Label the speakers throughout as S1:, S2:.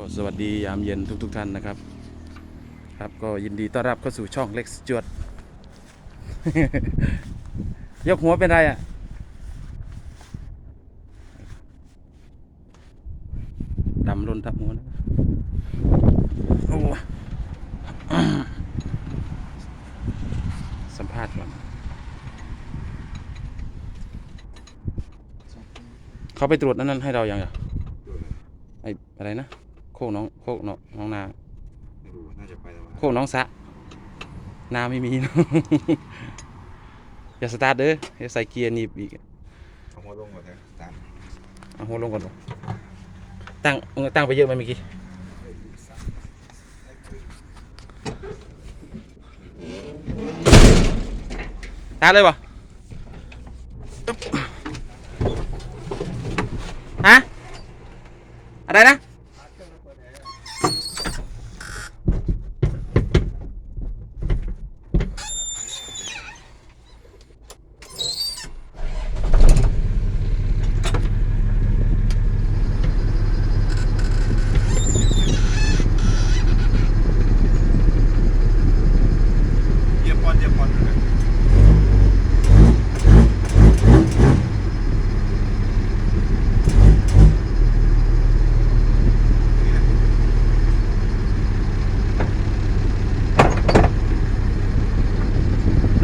S1: ก็สวัสดียามเย็นทุกๆทท่านนะครับ ครับก็ยินดีต้อนรับเข้าสู่ช่องเล็กจวด ยกหัวเป็นไรอะดำลนทับหัวนะโอ้สัมภาษณ์ก่อนเขาไปตรวจนั่นนั่นให้เรายังอะไออะไรนะ โคกน้องโคกน้องน้องนา
S2: ไม่รู้น่าจะไปแล้ว
S1: โคกน้องสะนาไม่มีเนอะ อย่าสตาร์ทเด้ออย่าใส่เกียร์หนีบอีก
S2: เอาหัวลงก่อนนะตาม
S1: เอาหัวลงก่อนบ่ตั้งมึงตั้งไปเยอะไหมเมื่อกี้ตาร์ทเลยบ่อึ๊บฮะอะไรนะ
S2: เหยียบปอนเหยียบปอนเลย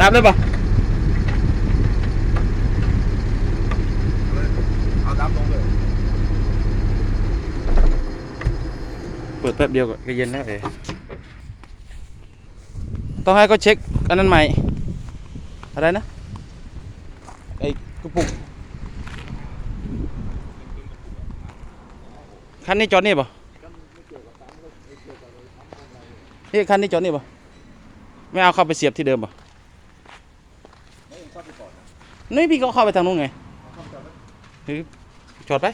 S1: ดับเลยป่ะ
S2: เอาดับลงเลย
S1: เปิดแป๊บเดียวก็เย็นแล้วเอ๋ต้องให้เขาเช็คอันนั้นใหม่ อะไรนะ ไอ้กระปุก คันนี้จอดนี่ป่ะนี่คันนี้จอดนี่ป่ะไม่เอาเข้าไปเสียบที่เดิมป่ะ นี่พี่ก็เข้าไปทางนู้นไงเฮ้ยจอดไป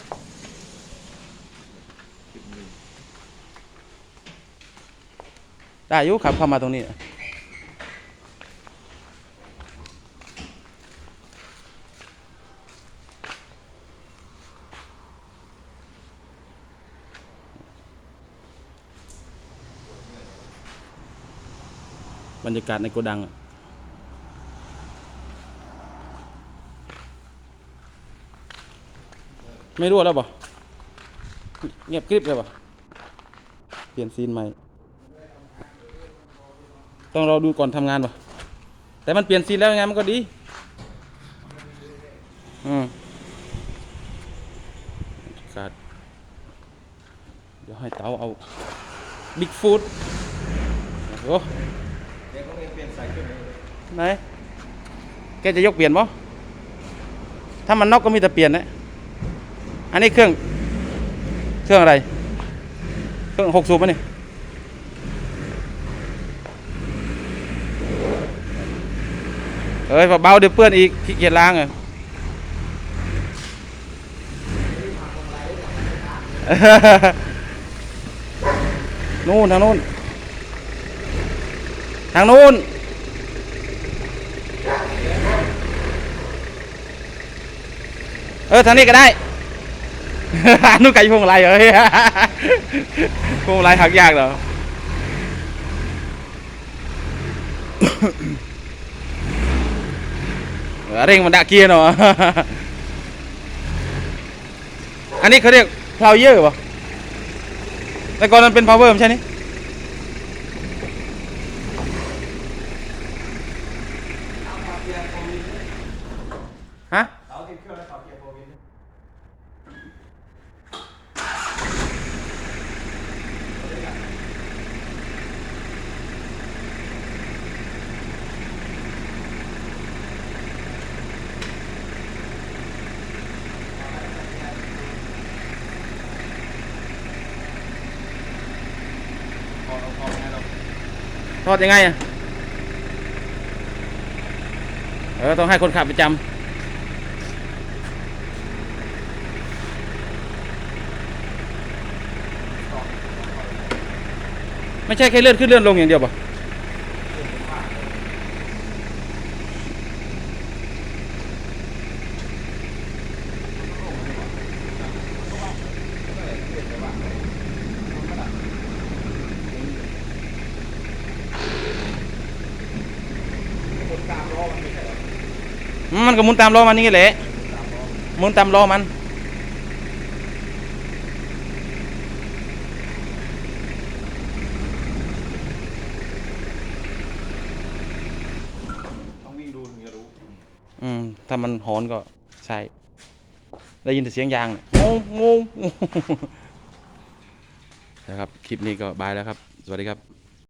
S1: ได้อยุขับเข้ามาตรงนี้บรรยากาศในโกดังอะ ไม่รั่วแล้วบ่เงียบกริบเลยบ่เปลี่ยนซีนใหม่ ต้องรอดูก่อนทำงานป่แต่มันเปลี่ยนซีนแล้วยังไงมันก็ดี อืมขาดเดี๋ยวให้เต๋าเอาบิ๊กฟูดโอ้
S2: ย
S1: ไหน แกจะยกเปลี่ยนป่ถ้ามันนอกก็มีแต่เปลี่ยนนะ อันนี้เครื่อง เครื่องอะไร เครื่องหกสูบมั้ยนี่เอ้ยเบาเดี๋ยวเปื้อนอีกขี้เกียจล้างอะนู่นทางนู้นทางนู้นเออ ทางนี้ก็ได้ นู่นไก่พวงมาลัยเหรอพวงมาลัยหักยากเหรอเร่งมันดะเกียร์เนาะอันนี้เขาเรียกพลาวเยอร์ป่ะแต่ก่อนมันเป็นพาวเวอร์ไม่ใช่นี่ฮะ
S2: เอาติดเครื่องแล้วต่อเกียร์โฟวิน
S1: ทอดยังไงอะเออต้องให้คนขับประจำไม่ใช่แค่เลื่อนขึ้นเลื่อนลงอย่างเดียวป่ะ มันก็หมุนตามล้อมันนี่แหละหมุนตามล้อมัน
S2: ต้องวิ่งดูถึงจะรู้
S1: อืมถ้ามันหอนก็ใช่ได้ยินแต่เสียงยางเนี่ยงงงงนะครับ คลิปนี้ก็บายแล้วครับ สวัสดีครับ